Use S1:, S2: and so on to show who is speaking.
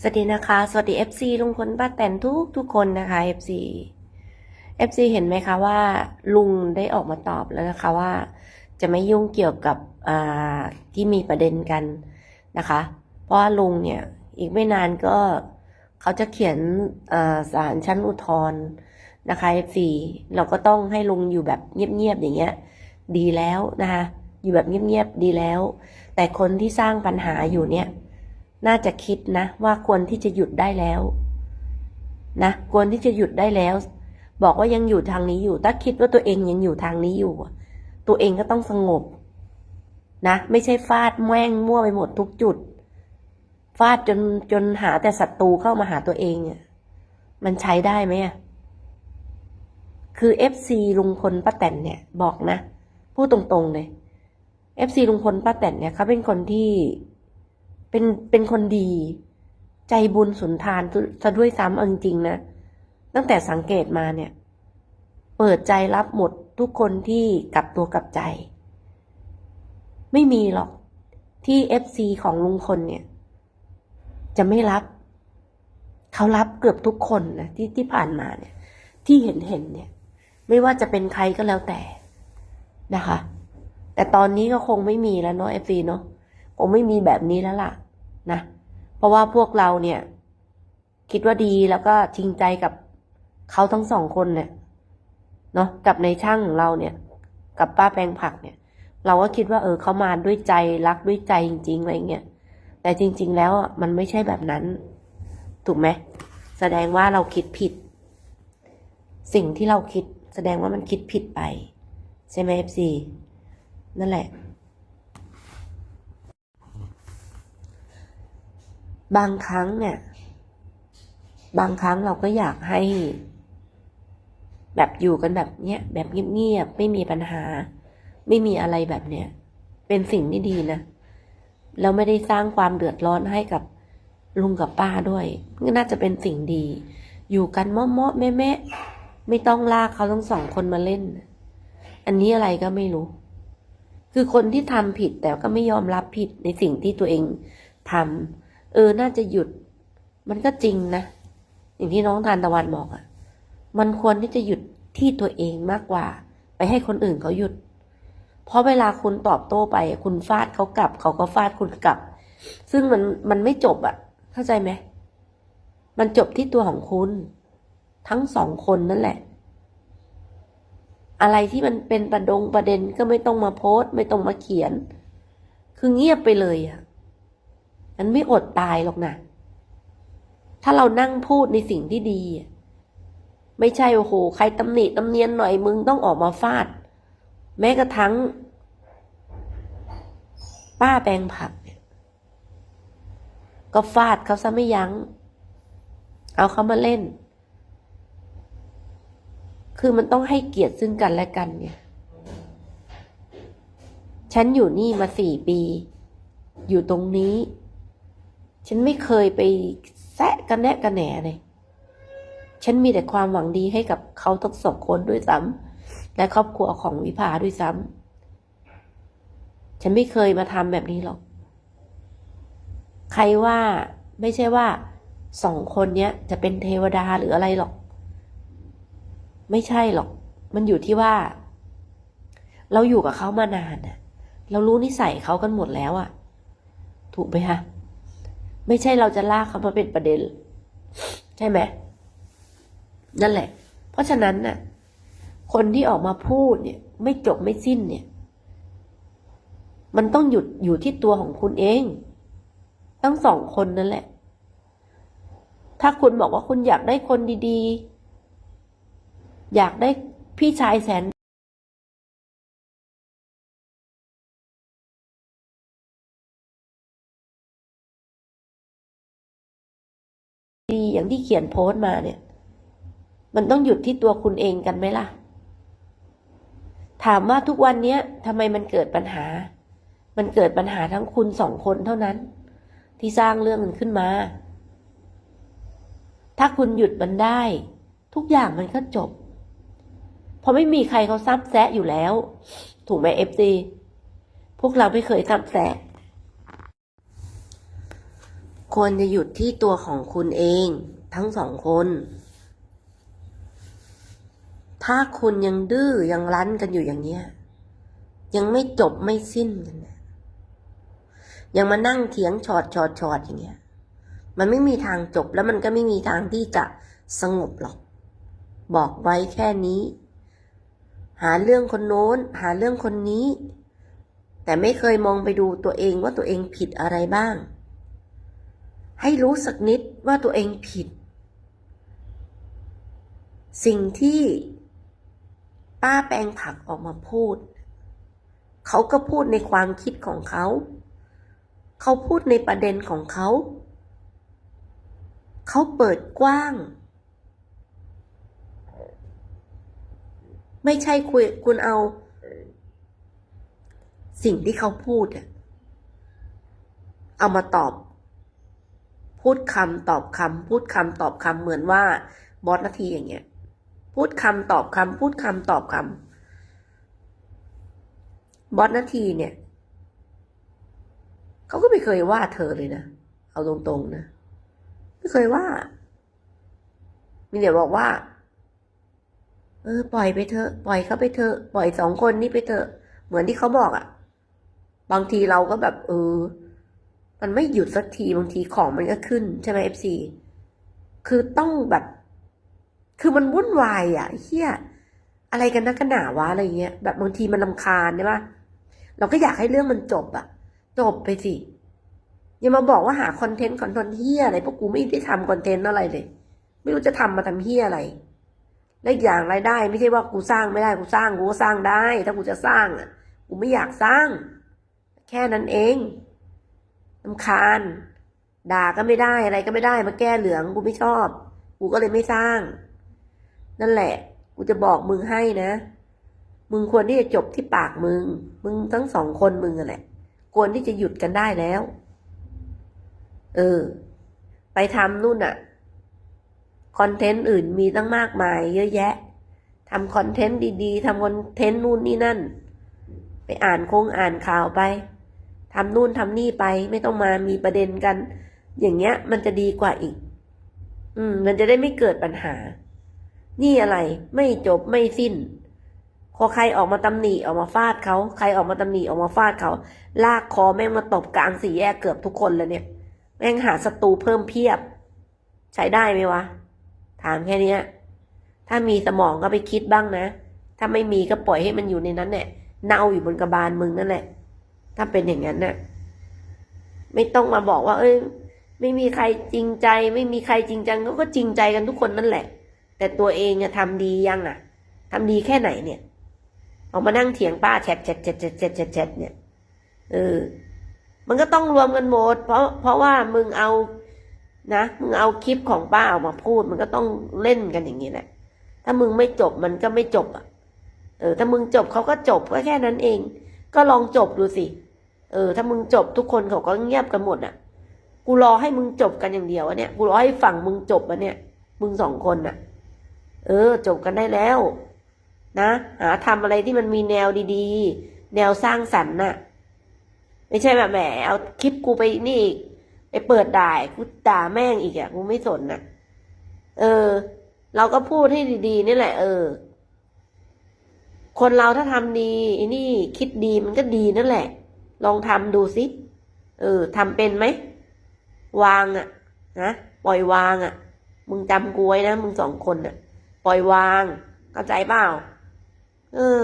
S1: สวัสดีนะคะ สวัสดี FC ลุงพลป้าแตนทุกทุกคนนะคะ FC FC เห็นไหมคะว่า ลุงได้ออกมาตอบแล้วนะคะว่า จะไม่ยุ่งเกี่ยวกับที่มีประเด็นกันนะคะ เพราะว่าลุงเนี่ยอีกไม่นานก็เขาจะเขียนอ่าศาลชั้นอุทธรณ์นะคะ FC เราก็ต้องให้ลุงอยู่แบบเงียบๆอย่างเงี้ยดีแล้วนะคะ อยู่แบบเงียบๆดีแล้ว แต่คนที่สร้างปัญหาอยู่เนี่ย น่าจะคิดนะ ว่าควรที่จะหยุดได้แล้วนะควรที่จะหยุดได้แล้ว บอกว่ายังอยู่ทางนี้อยู่ ถ้าคิดว่าตัวเองยังอยู่ทางนี้อยู่ ตัวเองก็ต้องสงบ นะ ไม่ใช่ฟาดแม่งมั่วไปหมดทุกจุด ฟาดจนจนหาแต่ศัตรูเข้ามาหาตัวเองอะมันใช้ได้ไหมอะคือเอฟซีลุงพลป้าแตนเนี่ย บอกนะพูดตรงๆเลยเอฟซีลุงพลป้าแตนเนี่ยเขาเป็นคนที่ เป็นเป็นคนดี ใจบุญสุนทานซะด้วยซ้ำเอาจริงๆนะ ตั้งแต่สังเกตมาเนี่ย เปิดใจรับหมดทุกคนที่กลับตัวกลับใจ ไม่มีหรอกที่เอฟซีของลุงพลเนี่ย จะไม่รับ เขารับเกือบทุกคนนะที่ที่ผ่านมาเนี่ย ที่เห็นเห็นเนี่ย ไม่ว่าจะเป็นใครก็แล้วแต่นะคะ แต่ตอนนี้ก็คงไม่มีแล้วเนาะเอฟซีเนาะ คงไม่มีแบบนี้แล้วล่ะนะเพราะว่าพวกเราเนี่ย คิดว่าดีแล้วก็จริงใจกับเขาทั้งสองคนเนี่ยเนาะกับในช่างของเราเนี่ย กับป้าแปลงผักเนี่ย เราก็คิดว่าเออเขามาด้วยใจรักด้วยใจจริงๆอะไรเงี้ยแต่จริง ๆ แล้วมันไม่ใช่แบบนั้น ถูกไหมแสดงว่าเราคิดผิด สิ่งที่เราคิดแสดงว่ามันคิดผิดไป ใช่ไหมเอฟซีนั่นแหละ บางครั้งเนี่ย บางครั้งเราก็อยากให้ แบบอยู่กันแบบเนี้ยแบบเงียบๆไม่มีปัญหา ไม่มีอะไรแบบเนี้ยเป็นสิ่งที่ดีนะแล้วไม่ได้สร้างความเดือดร้อนให้กับลุงกับป้าด้วยก็น่าจะเป็นสิ่งดี อยู่กันเมาะๆแม่ๆไม่ต้องลากเขาทั้งสองคนมาเล่น อันนี้อะไรก็ไม่รู้ คือคนที่ทำผิดแต่ก็ไม่ยอมรับผิดในสิ่งที่ตัวเองทำ เออน่าจะหยุด มันก็จริงนะอย่างที่น้องทานตะวันบอกอะ่ะ มันควรที่จะหยุดที่ตัวเองมากกว่า ไปให้คนอื่นเขาหยุด เพราะเวลาคุณตอบโต้ไป คุณฟาดเขากลับ เขาก็ฟาดคุณกลับ ซึ่งมันมันไม่จบอะ่ะ เข้าใจไหมมันจบที่ตัวของคุณ ทั้งสองคนนั่นแหละ อะไรที่มันเป็นประดงประเด็นก็ไม่ต้องมาโพสต์ ไม่ต้องมาเขียน คือเงียบไปเลยอะ่ะ มันไม่อดตายหรอกนะถ้าเรานั่งพูดในสิ่งที่ดี ไม่ใช่โอ้โหใครตำหนิตำเนียนหน่อยมึงต้องออกมาฟาด แม้กระทั่งป้าแปลงผักเนี่ยก็ฟาดเขาซะไม่ยัง้ง เอาเขามาเล่น คือมันต้องให้เกียรติซึ่งกันและกันเนี่ย ฉันอยู่นี่มาสี่ปี อยู่ตรงนี้ ฉันไม่เคยไปแซะกันแนะกันแหนเลย ฉันมีแต่ความหวังดีให้กับเขาทั้งสองคนด้วยซ้ำและครอบครัวของวิภาด้วยซ้ำฉันไม่เคยมาทำแบบนี้หรอก ใครว่าไม่ใช่ว่าสองคนเนี้ยจะเป็นเทวดาหรืออะไรหรอก ไม่ใช่หรอก มันอยู่ที่ว่า เราอยู่กับเขามานานน่ะเรารู้นิสัยเขากันหมดแล้วอะถูกไหมคะ ไม่ใช่เราจะลากเขามาเป็นประเด็น ใช่ไหมนั่นแหละ เพราะฉะนั้นน่ะ คนที่ออกมาพูดเนี่ย ไม่จบไม่สิ้นเนี่ย มันต้องหยุดอยู่ที่ตัวของคุณเอง ทั้งสองคนนั่นแหละ ถ้าคุณบอกว่าคุณอยากได้คนดีๆ อยากได้พี่ชายแสน ดีอย่างที่เขียนโพสต์มาเนี่ย มันต้องหยุดที่ตัวคุณเองกันไหมล่ะ ถามว่าทุกวันนี้ทำไมมันเกิดปัญหา มันเกิดปัญหาทั้งคุณสองคนเท่านั้น ที่สร้างเรื่องมันขึ้นมา ถ้าคุณหยุดมันได้ ทุกอย่างมันก็จบ เพราะไม่มีใครเขาซับแซะอยู่แล้ว ถูกไหมเอฟซีพวกเราไม่เคยซับแซะ ควรจะหยุดที่ตัวของคุณเอง ทั้งสองคน ถ้าคุณยังดื้อยังรั้นกันอยู่อย่างเนี้ย ยังไม่จบไม่สิ้นกันยยังมานั่งเถียงชอดชอดชอดอย่างเงี้ย มันไม่มีทางจบแล้วมันก็ไม่มีทางที่จะสงบหรอก บอกไว้แค่นี้ หาเรื่องคนโน้น หาเรื่องคนนี้ แต่ไม่เคยมองไปดูตัวเองว่าตัวเองผิดอะไรบ้าง ให้รู้สักนิดว่าตัวเองผิด สิ่งที่ป้าแปลงผักออกมาพูด เขาก็พูดในความคิดของเขา เขาพูดในประเด็นของเขา เขาเปิดกว้าง ไม่ใช่คุยคุณเอา สิ่งที่เขาพูด เอามาตอบ พูดคำตอบคำพูดคำตอบคำเหมือนว่าบอสนาทีอย่างเงี้ย พูดคำตอบคำพูดคำตอบคำบอสนาทีเนี่ยเขาก็ไม่เคยว่าเธอเลยนะ เอาตรงๆนะ ไม่เคยว่า มีแต่บอกว่า เออ ปล่อยไปเถอะ ปล่อยเขาไปเถอะ ปล่อยสองคนนี้ไปเถอะ เหมือนที่เขาบอกอะ่ะ บางทีเราก็แบบ เออ มันไม่หยุดสักทีบางทีของมันก็ขึ้นใช่ไหมเอฟซีคือต้องแบบ คือมันวุ่นวายอะ่ะเฮียอะไรกันนักกันหนาวะอะไรเงี้ยแบบบางทีมันลำคาญใช่ปะเราก็อยากให้เรื่องมันจบอะ่ะ จบไปสิอย่ามาบอกว่าหาคอนเทนต์คอนเทนต์เฮียอะไรเพราะกูไม่ได้ทำคอนเทนต์อะไรเลย ไม่รู้จะทำมาทำเฮียอะไรและอีกอย่างรายได้ ไม่ใช่ว่ากูสร้างไม่ได้กูสร้างกูก็สร้างได้ ถ้ากูจะสร้างอะ กูไม่อยากสร้าง แค่นั้นเอง ลำคาญ ด่าก็ไม่ได้อะไรก็ไม่ได้มาแก้เหลืองกูไม่ชอบ กูก็เลยไม่สร้าง นั่นแหละ กูจะบอกมึงให้นะ มึงควรที่จะจบที่ปากมึง มึงทั้งสองคนมึงแหละควรที่จะหยุดกันได้แล้ว เออ ไปทำนู่นอะคอนเทนต์อื่นมีตั้งมากมาย เยอะแยะทำคอนเทนต์ดีๆทำคอนเทนต์นู่นนี่นั่น ไปอ่านคงอ่านข่าวไป ทำนู่นทำนี่ไป ไม่ต้องมามีประเด็นกัน อย่างเงี้ย มันจะดีกว่าอีก อืม มันจะได้ไม่เกิดปัญหา นี่อะไร ไม่จบไม่สิ้นพอใครออกมาตำหนิออกมาฟาดเขาใครออกมาตำหนิออกมาฟาดเขาลากคอแม่งมาตบกลางสี่แยกเกือบทุกคนเลยเนี่ย แม่งหาศัตรูเพิ่มเพียบ ใช้ได้ไหมวะ ถามแค่เนี้ย ถ้ามีสมองก็ไปคิดบ้างนะ ถ้าไม่มีก็ปล่อยให้มันอยู่ในนั้นเนี่ยเน่าอยู่บนกระบาลมึงนั่นแหละ ถ้าเป็นอย่างนั้นน่ะ ไม่ต้องมาบอกว่า เอ้ย ไม่มีใครจริงใจ ไม่มีใครจริงจังเขาก็จริงใจกันทุกคนนั่นแหละ แต่ตัวเองอะทำดียังอะทำดีแค่ไหนเนี่ยออกมานั่งเถียงป้าแชทแชทแชทแชทแชทแชทแชทเนี่ยเออ มันก็ต้องรวมกันหมด เพราะเพราะว่ามึงเอานะมึงเอาคลิปของป้าออกมาพูด มันก็ต้องเล่นกันอย่างนี้แหละ ถ้ามึงไม่จบมันก็ไม่จบอะ เออ ถ้ามึงจบเขาก็จบก็แค่นั้นเอง ก็ลองจบดูสิ เออ ถ้ามึงจบทุกคนเขาก็เงียบกันหมดอะ กูรอให้มึงจบกันอย่างเดียวอะเนี่ย กูรอให้ฝั่งมึงจบอะเนี่ย มึงสองคนน่ะ เออ จบกันได้แล้ว นะ หาทำอะไรที่มันมีแนวดีๆ แนวสร้างสรรค์น่ะ ไม่ใช่แบบแหม เอาคลิปกูไปนี่อีกไปเปิดด่ากูด่าแม่งอีกอะ กูไม่สนน่ะ เออ เราก็พูดให้ดีๆนี่แหละ เออ คนเราถ้าทำดีไอ้นี่คิดดีมันก็ดีนั่นแหละ ลองทำดูสิ เออทำเป็นไหม วางอะนะปล่อยวางอะ มึงจำกูไว้นะ มึงสองคนอะ ปล่อยวาง เข้าใจเปล่า เออ